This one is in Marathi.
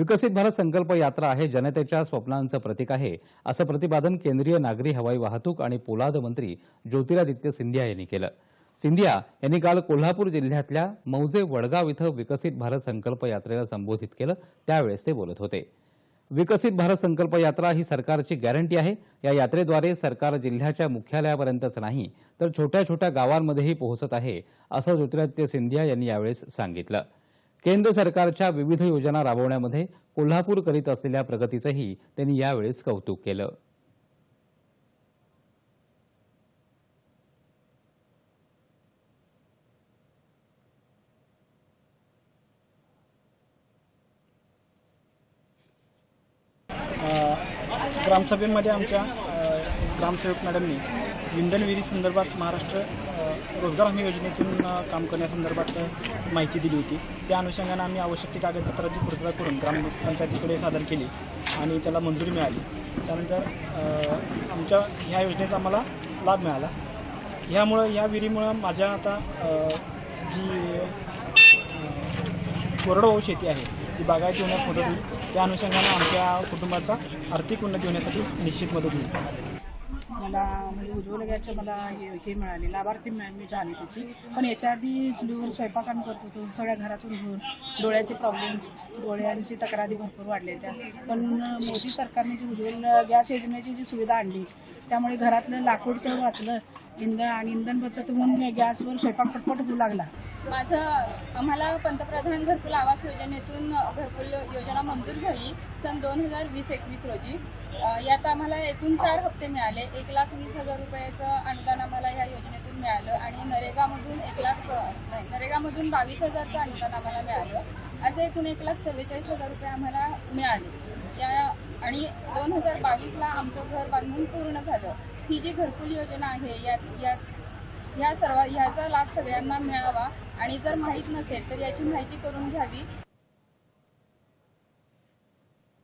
विकसित भारत संकल्प यात्रा आहे जनतेच्या स्वप्नांचं प्रतीक आहे असं प्रतिपादन केंद्रीय नागरी हवाई वाहतूक आणि पोलाद मंत्री ज्योतिरादित्य सिंधिया यांनी केलं. सिंधिया यांनी काल कोल्हापूर जिल्ह्यातल्या मौजे वडगाव इथं विकसित भारत संकल्प यात्रेला संबोधित केलं. त्यावेळेस ते बोलत होते. विकसित भारत संकल्प यात्रा ही सरकारची गॅरंटी आहे. या यात्रेद्वारे सरकार जिल्ह्याच्या मुख्यालयापर्यंतच नाही तर छोट्या छोट्या गावांमध्येही पोहोचत आहे असं ज्योतिरादित्य सिंधिया यांनी यावेळेस सांगितलं. केंद्र सरकारच्या विविध योजना राबवण्यामध्ये कोल्हापूर करीत असलेल्या प्रगतीचंही त्यांनी यावेळेस कौतुक केलं. ग्रामसभेमध्ये आमच्या ग्रामसेवक मॅडमनी इंधन विहिरी संदर्भात महाराष्ट्र रोजगार हमी योजनेतून काम करण्यासंदर्भात माहिती दिली होती. त्या अनुषंगानं आम्ही आवश्यक ती कागदपत्राची पूर्तता करून ग्रामपंचायतीकडे सादर केली आणि त्याला मंजुरी मिळाली. त्यानंतर आमच्या ह्या योजनेचा आम्हाला लाभ मिळाला. ह्यामुळं ह्या विहिरीमुळं माझ्या आता जी कोरडवाहू शेती आहे ती बागायती होण्यास मदत होईल. त्या अनुषंगानं आमच्या कुटुंबाचा आर्थिक उन्नती होण्यासाठी निश्चित मदत होईल. मला म्हणजे उज्ज्वल गॅसचं मला हे हे मिळाले लाभार्थी मिळाली मी झाली त्याची. पण याच्या आधी चुलीवर स्वयंपाक करत होतो सगळ्या घरातून घेऊन डोळ्याचे प्रॉब्लेम डोळ्यांची तक्रारी भरपूर वाढल्या त्या. पण मोदी सरकारने जी उज्ज्वल गॅस योजनेची जी सुविधा आणली त्यामुळे घरातलं लाकूड तर वाचलं इंधन आणि इंधन बचत होऊन गॅसवर स्वयंपाक पटपट होऊ लागला. माझं आम्हाला पंतप्रधान घरकुल आवास योजनेतून घरकुल योजना मंजूर झाली सन दोन हजार वीस एकवीस रोजी. यात आम्हाला एकूण चार हप्ते मिळाले. एक लाख वीस हजार रुपयाचं अनुदान आम्हाला ह्या योजनेतून मिळालं आणि नरेगामधून एक लाख नाही नरेगामधून बावीस हजारचं अनुदान आम्हाला मिळालं. असं एकूण एक लाख चव्वेचाळीस हजार रुपये आम्हाला मिळाले. या आणि दोन हजार बावीसला आमचं घर बांधून पूर्ण झालं. ही जी घरकुल योजना आहे यात यात ह्या सर्व ह्याचा लाभ सगळ्यांना मिळावा. आणि जर माहीत नसेल तर याची माहिती करून घ्यावी.